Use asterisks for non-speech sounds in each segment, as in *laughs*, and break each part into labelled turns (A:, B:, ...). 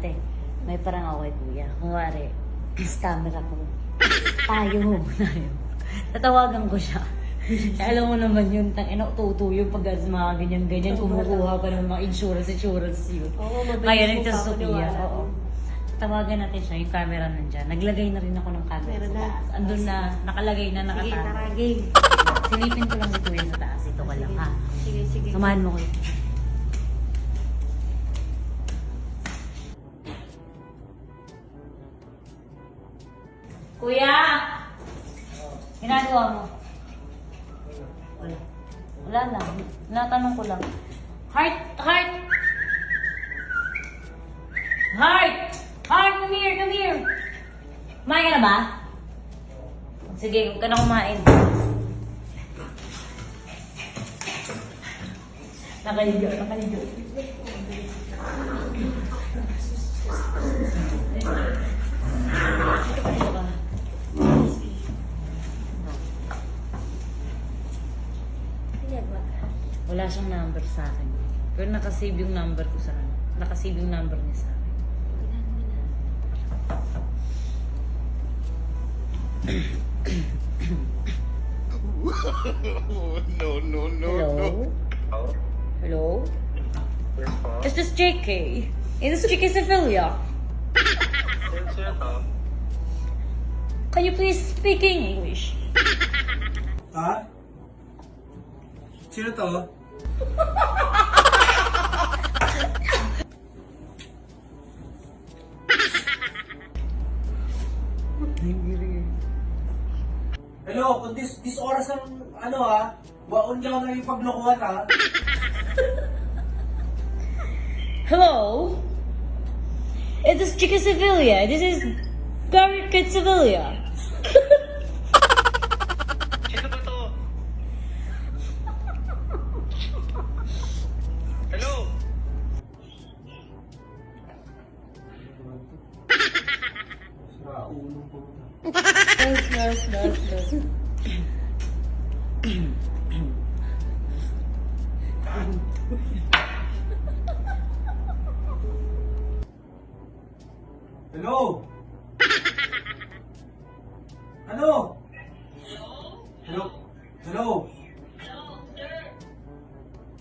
A: ate, may parang ako kay kuya. Kunwari, camera ko. Tayo, tayo. Tatawagan ko siya. Kaya alam mo naman yun, tang ina, tutuyo pag sa mga ganyan-ganyan, kumukuha pa ng mga insurance-insurance yun.
B: Oo, mabilis
A: Kaya
B: mo pa
A: Sophia, oo. Tawagan natin siya, yung camera nandyan. Naglagay na rin ako ng camera
B: Meron
A: sa
B: na.
A: taas. Andun na, nakalagay na,
B: Sige,
A: nakatago.
B: tara, game.
A: Silipin ko lang ito yun sa taas. Ito ka lang, ha?
B: Sige, sige.
A: Samahan mo ko. Kuya! Ginagawa mo? Wala. Wala lang. Natanong ko lang. Heart! Heart! Heart! Heart! Come here! Come here! Kumain ka na ba? Sige, huwag ka na kumain. Nakaligo, nakaligo. Siyang number sa akin. Pero nakasave yung number ko sa kanya. Nakasave yung number niya sa akin.
C: No, no, no,
A: Hello?
C: no.
A: Hello? Is this JK? Is this JK Sevilla? Can you please speak English?
D: Ha? Sino to? Hello, kung this, this oras ng ano ha, waon ka na yung paglokohan ha.
A: Hello? Is this Chica Sevilla? This is Kid Sevilla.
B: Nurse.
D: Hello? Ano? Hello? Hello?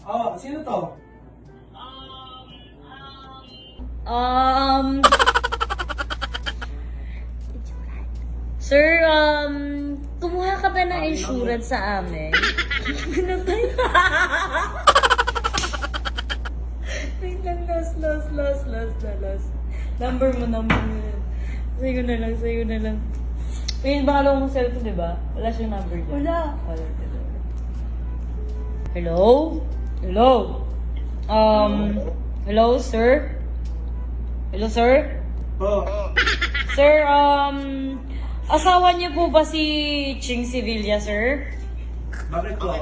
D: Oh, sino to?
A: Um... Sir, um... Kumuha ka ba ng insurance sa amin? *laughs* Pinatay. *laughs* Wait lang, last, last, last, last, last. Number mo, number mo. Sa'yo na lang, sa'yo na lang. Wait, baka lang mong cellphone, di ba? Wala siyang number dyan.
B: Wala.
A: Wala. Hello? Hello? Um, hello, sir? Hello, sir?
D: Oh,
A: Sir, um, asawa niyo po ba si Ching Sevilla, sir?
D: bakit po?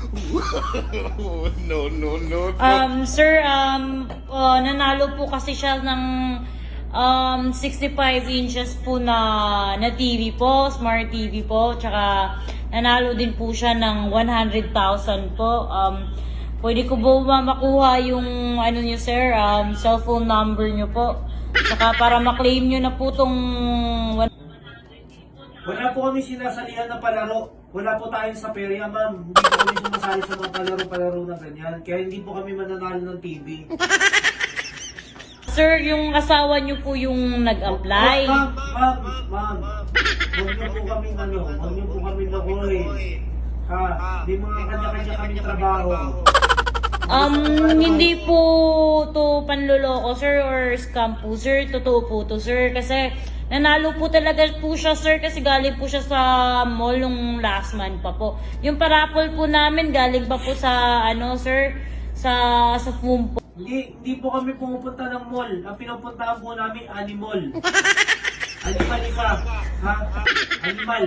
D: *laughs*
C: no, no, no.
A: Um, sir, um, uh, nanalo po kasi siya ng um, 65 inches po na, na TV po, smart TV po, tsaka nanalo din po siya ng 100,000 po. Um, pwede ko po ba makuha yung ano niyo, sir, um, cellphone number niyo po? Tsaka para maklaim niyo na po tong
D: Wala po kami sinasalihan na palaro. Wala po tayong sa perya, ma'am. Hindi po kami sumasali sa mga palaro-palaro na ganyan. Kaya hindi po kami mananalo ng TV.
A: Sir, yung asawa niyo po yung nag-apply.
D: Ma'am, ma'am, ma'am. Huwag niyo po kami ano, huwag niyo po kami nakuhin. Ha, di mga kanya-kanya kami trabaho.
A: Um, hindi po to panloloko, sir, or scam po, sir. Totoo po to, sir. Kasi nanalo po talaga po siya, sir, kasi galing po siya sa mall nung last month pa po. Yung parapol po namin, galing pa po sa, ano, sir, sa, sa FUM po.
D: Hindi, hindi po kami pumupunta ng mall. Ang pinupuntahan po namin, animal. *laughs* Animal iba. Ha? Animal.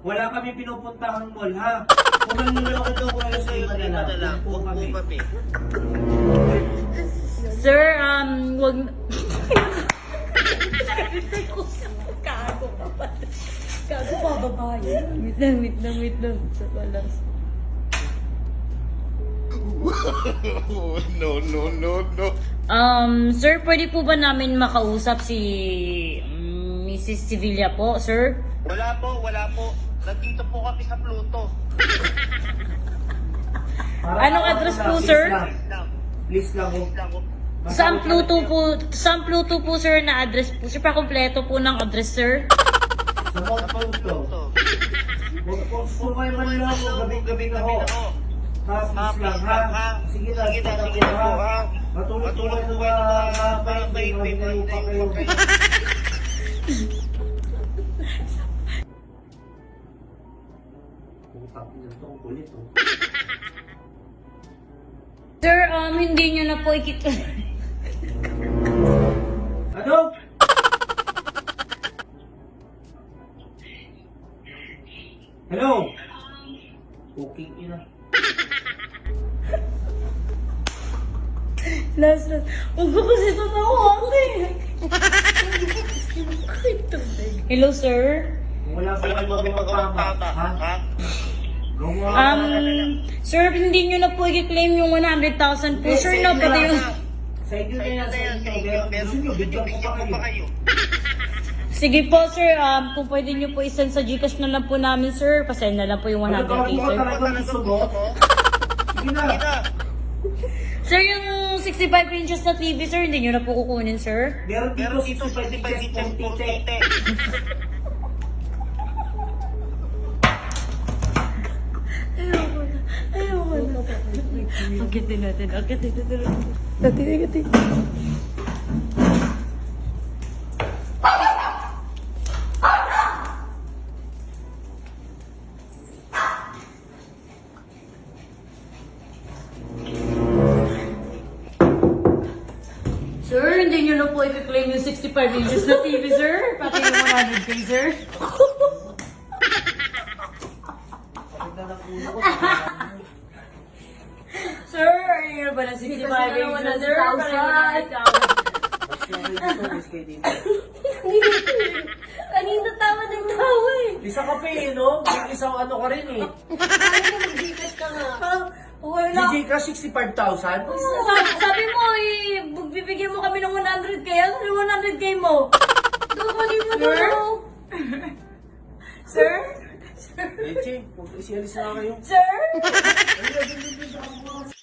D: Wala kami pinupuntahang mall, ha? Kung manluloko daw ko kayo sa iba na lang, huwag po kami.
A: Sir, um, wag... *laughs* Kago ka pa. Kago pa, babae. Wait lang, wait lang, wait lang. Sa balas. *laughs*
C: no, no, no, no.
A: Um, sir, pwede po ba namin makausap si um, Mrs. Sevilla po, sir?
E: Wala po, wala po. Nandito po kami sa Pluto. *laughs*
A: Anong address po,
D: please
A: sir?
D: lang.
E: Lang.
D: Please lang oh.
E: Lang po.
A: Saan Pluto po, saan Pluto po, sir, na address po? Sir, pa-kompleto po ng address, sir?
D: Sa Mount Pluto. Huwag po kayo man lang ako. Gabi-gabi na ho. Please lang ha.
E: lang?
D: Sige na,
E: Sige na, sige po, ha?
D: Matulog po kayo na baby, Mabinayo pa kayo. Putang ina to, kulit oh.
A: Sir, um, hindi nyo na po ikit... *laughs*
D: Hello? Okay, ina. *laughs*
A: last, last. Huwag ko kasi totoo, ate. Hello, sir?
D: Wala pa tama,
E: tama.
D: ha?
A: Um, sir, hindi nyo na po i-claim yung 100,000 po, sir, no? Pati yung...
D: Sa inyo na yan,
E: na
D: sa
E: yan,
D: inyo. Gusto nyo, bigyan ko pa kayo.
A: Sige po, sir. Um, kung pwede nyo po isend sa Gcash na lang po namin, sir. Pasend na lang po yung
D: Ano
A: 100k,
D: ba
A: sir.
D: Sige na.
E: Na.
A: Sir, yung 65 inches na TV, sir, hindi nyo na po kukunin, sir.
D: Meron dito
E: Meron dito
D: 65
E: 65
D: inches
E: po
D: tite.
E: tite.
A: Ayoko na. Akitin natin. Akitin natin. Akitin, akitin. 65 inches na TV, sir. Pati yung 100k, sir. Sir, ayun ba na 65 inches, sir?
D: Kayo dito.
B: Kanina tawa ng tawa eh.
D: Isa ka pa eh, no? May isang ano ka rin eh.
B: Mo mag-Gcash ka nga?
A: Wala.
D: DJ ka 65,000?
A: Sabi, sabi mo, eh, bibigyan mo kami ng 100k. Ano yung 100k mo?
B: Kukunin mo
A: Sir?
B: daw. *laughs*
A: Sir? *laughs*
D: Leche, huwag isialis na kayo.
A: Sir?
D: Ay, ay, ay, ay, ay, ay,